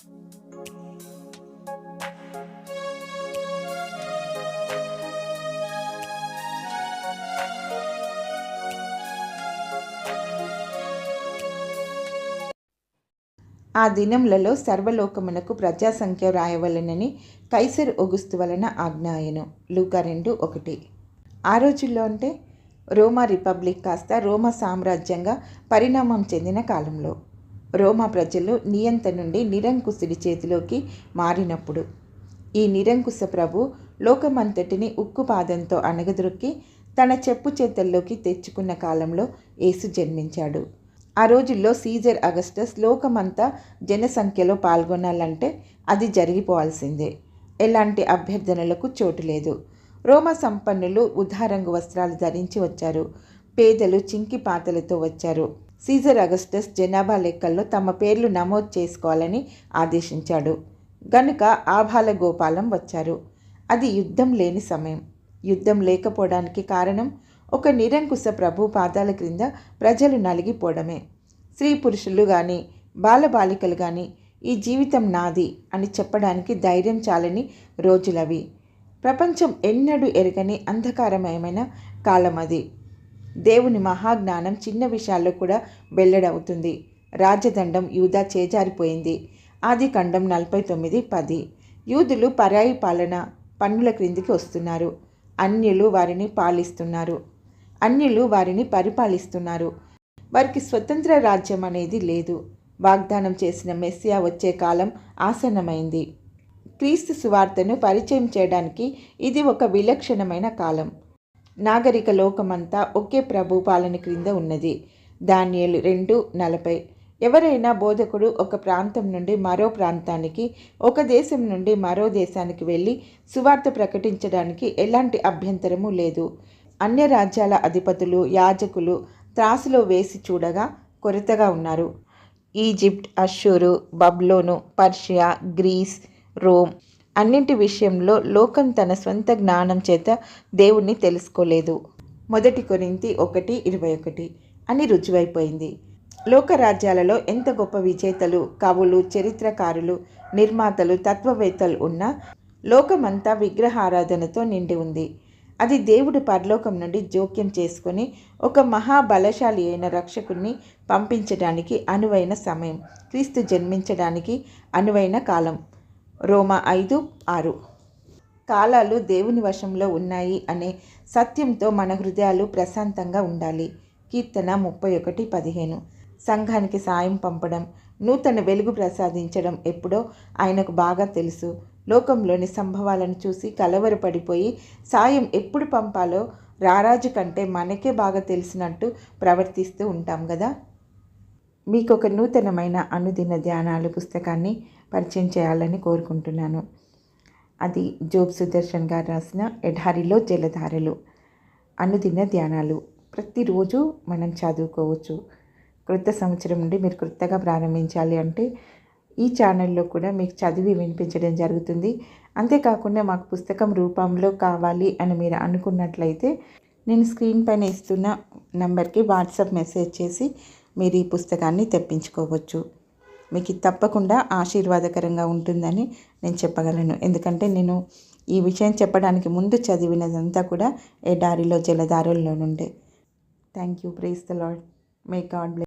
ఆ దినములలో సర్వలోకమునకు ప్రజాసంఖ్య వ్రాయవలెనని కైసర్ ఒగుస్తు వలన ఆజ్ఞాయను లూకా రెండు ఒకటి. ఆ రోజుల్లో అంటే రోమా రిపబ్లిక్ కాస్త రోమా సామ్రాజ్యంగా పరిణామం చెందిన కాలంలో. రోమా ప్రజలు నియంత నుండి నిరంకుశుడి చేతిలోకి మారినప్పుడు. ఈ నిరంకుశ ప్రభు లోకమంతటిని ఉక్కుపాదంతో అణగదొక్కి తన చెప్పు చేతల్లోకి తెచ్చుకున్న కాలంలో యేసు జన్మించాడు. ఆ రోజుల్లో సీజర్ అగస్టస్ లోకమంతా జనసంఖ్యలో పాల్గొనాలంటే అది జరిగిపోవాల్సిందే. ఎలాంటి అభ్యర్థనలకు చోటు లేదు. రోమా సంపన్నులు ఉదారంగు వస్త్రాలు ధరించి వచ్చారు. పేదలు చింకి పాతలతో వచ్చారు. సీజర్ అగస్టస్ జనాభా లెక్కల్లో తమ పేర్లు నమోదు చేసుకోవాలని ఆదేశించాడు. గనుక ఆభాల గోపాలం వచ్చారు. అది యుద్ధం లేని సమయం. యుద్ధం లేకపోవడానికి కారణం ఒక నిరంకుశ ప్రభు పాదాల క్రింద ప్రజలు నలిగిపోవడమే. స్త్రీ పురుషులు కానీ బాలబాలికలు కానీ ఈ జీవితం నాది అని చెప్పడానికి ధైర్యం చాలని రోజులవి. ప్రపంచం ఎన్నడూ ఎరగని అంధకారమయమైన కాలం అది దేవుని మహాజ్ఞానం చిన్న విషయాల్లో కూడా వెల్లడవుతుంది. రాజదండం యూదా చేజారిపోయింది. ఆది ఖండం నలభై తొమ్మిది పది. యూదులు పరాయి పాలన పన్నుల క్రిందికి వస్తున్నారు. అన్యులు వారిని పాలిస్తున్నారు. అన్యులు వారిని పరిపాలిస్తున్నారు. వారికి స్వతంత్ర రాజ్యం అనేది లేదు. వాగ్దానం చేసిన మెస్సియా వచ్చే కాలం ఆసన్నమైంది. క్రీస్తు సువార్తను పరిచయం చేయడానికి ఇది ఒక విలక్షణమైన కాలం. నాగరిక లోకమంతా ఒకే ప్రభు పాలన క్రింద ఉన్నది. ధాన్యాలు రెండు నలభై. ఎవరైనా బోధకుడు ఒక ప్రాంతం నుండి మరో ప్రాంతానికి ఒక దేశం నుండి మరో దేశానికి వెళ్ళి సువార్త ప్రకటించడానికి ఎలాంటి అభ్యంతరము లేదు. అన్య రాజ్యాల అధిపతులు యాజకులు త్రాసులో వేసి చూడగా కొరతగా ఉన్నారు. ఈజిప్ట్ అషూరు బబ్లోను పర్షియా గ్రీస్ రోమ్ అన్నింటి విషయంలో లోకం తన స్వంత జ్ఞానం చేత దేవుణ్ణి తెలుసుకోలేదు. మొదటి కొరింతి ఒకటి ఇరవై ఒకటి అని రుజువైపోయింది. లోకరాజ్యాలలో ఎంత గొప్ప విజేతలు కవులు చరిత్రకారులు నిర్మాతలు తత్వవేత్తలు ఉన్నా లోకమంతా విగ్రహారాధనతో నిండి ఉంది. అది దేవుడు పరలోకం నుండి జోక్యం చేసుకొని ఒక మహాబలశాలి అయిన రక్షకుణ్ణి పంపించడానికి అనువైన సమయం క్రీస్తు జన్మించడానికి అనువైన కాలం. రోమా ఐదు ఆరు. కాలాలు దేవుని వశంలో ఉన్నాయి అనే సత్యంతో మన హృదయాలు ప్రశాంతంగా ఉండాలి. కీర్తన ముప్పై ఒకటి పదిహేను. సంఘానికి సాయం పంపడం నూతన వెలుగు ప్రసాదించడం ఎప్పుడో ఆయనకు బాగా తెలుసు. లోకంలోని సంభవాలను చూసి కలవరపడిపోయి సాయం ఎప్పుడు పంపాలో రారాజు కంటే మనకే బాగా తెలిసినట్టు ప్రవర్తిస్తూ ఉంటాం కదా మీకు ఒక నూతనమైన అనుదిన ధ్యానాలు పుస్తకాన్ని పరిచయం చేయాలని కోరుకుంటున్నాను. అది జోబ్ సుదర్శన్ గారు రాసిన ఎడారిలో జలధారలు. అనుదిన ధ్యానాలు. ప్రతిరోజు మనం చదువుకోవచ్చు. క్రొత్త సంవత్సరం నుండి మీరు క్రొత్తగా ప్రారంభించాలి అంటే ఈ ఛానల్లో కూడా మీకు చదివి వినిపించడం జరుగుతుంది. అంతేకాకుండా మాకు పుస్తకం రూపంలో కావాలి అని మీరు అనుకున్నట్లయితే నేను స్క్రీన్ పైన ఇస్తున్న నంబర్కి వాట్సాప్ మెసేజ్ చేసి మీరు ఈ పుస్తకాన్ని తెప్పించుకోవచ్చు. మీకు తప్పకుండా ఆశీర్వాదకరంగా ఉంటుందని నేను చెప్పగలను. ఎందుకంటే నేను ఈ విషయం చెప్పడానికి ముందు చదివినదంతా కూడా ఎడారిలో జలదారుల్లో నుండే thank you praise the Lord may God